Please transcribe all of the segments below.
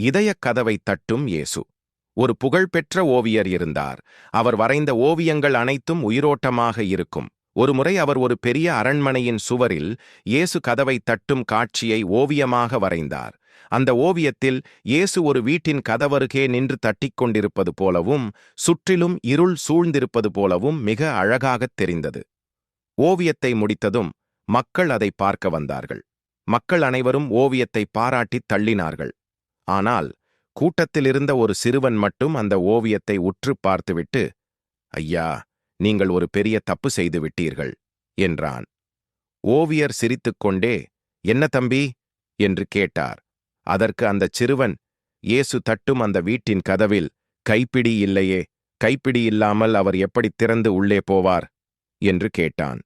இதயக் கதவை தட்டும் இயேசு. ஒரு புகழ்பெற்ற ஓவியர் இருந்தார். அவர் வரைந்த ஓவியங்கள் அனைத்தும் உயிரோட்டமாக இருக்கும். ஒருமுறை அவர் ஒரு பெரிய அரண்மனையின் சுவரில் இயேசு கதவை தட்டும் காட்சியை ஓவியமாக வரைந்தார். அந்த ஓவியத்தில் இயேசு ஒரு வீட்டின் கதவருகே நின்று தட்டிக் கொண்டிருப்பது போலவும் சுற்றிலும் இருள் சூழ்ந்திருப்பது போலவும் மிக அழகாகத் தெரிந்தது. ஓவியத்தை முடித்ததும் மக்கள் அதை பார்க்க வந்தார்கள். மக்கள் அனைவரும் ஓவியத்தை பாராட்டித் தள்ளினார்கள். ஆனால் கூட்டத்தில் இருந்த ஒரு சிறுவன் மட்டும் அந்த ஓவியத்தை உற்று பார்த்துவிட்டு ஐயா நீங்கள் ஒரு பெரிய தப்பு செய்து விட்டீர்கள் என்றான். ஓவியர் சிரித்துக்கொண்டே என்ன தம்பி? என்று கேட்டார். அதற்கு அந்தச் சிறுவன் இயேசு தட்டும் அந்த வீட்டின் கதவில் கைப்பிடி இல்லையே கைப்பிடி இல்லாமல் அவர் எப்படி திறந்து உள்ளே போவார்? என்று கேட்டான்.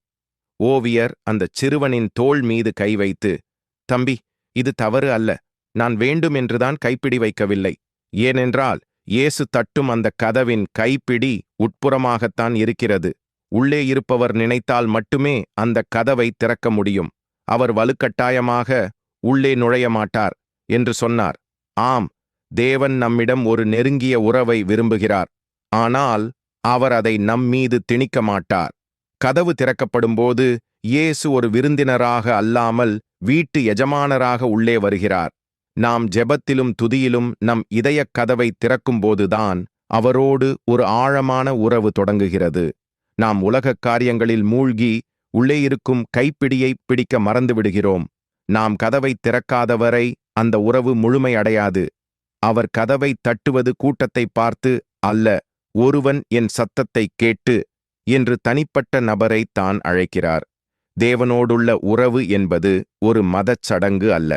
ஓவியர் அந்தச் சிறுவனின் தோள் மீது கை வைத்து தம்பி இது தவறு அல்ல நான் வேண்டும் என்றுதான் கைப்பிடி வைக்கவில்லை. ஏனென்றால் இயேசு தட்டும் அந்த கதவின் கைப்பிடி உட்புறமாகத்தான் இருக்கிறது. உள்ளே இருப்பவர் நினைத்தால் மட்டுமே அந்த கதவை திறக்க முடியும். அவர் வலுக்கட்டாயமாக உள்ளே நுழைய மாட்டார் என்று சொன்னார். ஆம் தேவன் நம்மிடம் ஒரு நெருங்கிய உறவை விரும்புகிறார். ஆனால் அவர் அதை நம்மீது திணிக்க மாட்டார். கதவு திறக்கப்படும்போது இயேசு ஒரு விருந்தினராக அல்லாமல் வீட்டு எஜமானராக உள்ளே வருகிறார். நாம் ஜெபத்திலும் துதியிலும் நம் இதயக் கதவை திறக்கும்போதுதான் அவரோடு ஒரு ஆழமான உறவு தொடங்குகிறது. நாம் உலகக் காரியங்களில் மூழ்கி உள்ளே இருக்கும் கைப்பிடியை பிடிக்க மறந்துவிடுகிறோம். நாம் கதவை திறக்காதவரை அந்த உறவு முழுமை அடையாது அவர் கதவை தட்டுவது கூட்டத்தை பார்த்து அல்ல ஒருவன் என் சத்தத்தைக் கேட்டு என்று தனிப்பட்ட நபரை தான் அழைக்கிறார். தேவனோடுள்ள உறவு என்பது ஒரு மதச் சடங்கு அல்ல.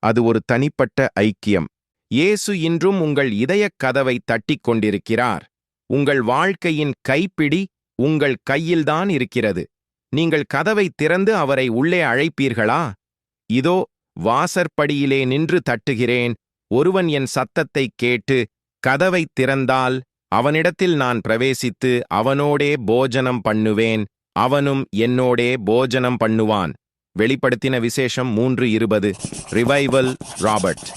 அது ஒரு தனிப்பட்ட ஐக்கியம். இயேசு இன்றும் உங்கள் இதயக் கதவை தட்டிக் கொண்டிருக்கிறார். உங்கள் வாழ்க்கையின் கைப்பிடி உங்கள் கையில்தான் இருக்கிறது. நீங்கள் கதவை திறந்து அவரை உள்ளே அழைப்பீர்களா? இதோ வாசற்படியிலே நின்று தட்டுகிறேன். ஒருவன் என் சத்தத்தைக் கேட்டு கதவை திறந்தால் அவனிடத்தில் நான் பிரவேசித்து அவனோடே போஜனம் பண்ணுவேன். அவனும் என்னோடே போஜனம் பண்ணுவான். வெளிப்படுத்தின விசேஷம் மூன்று இருபது. Revival Robert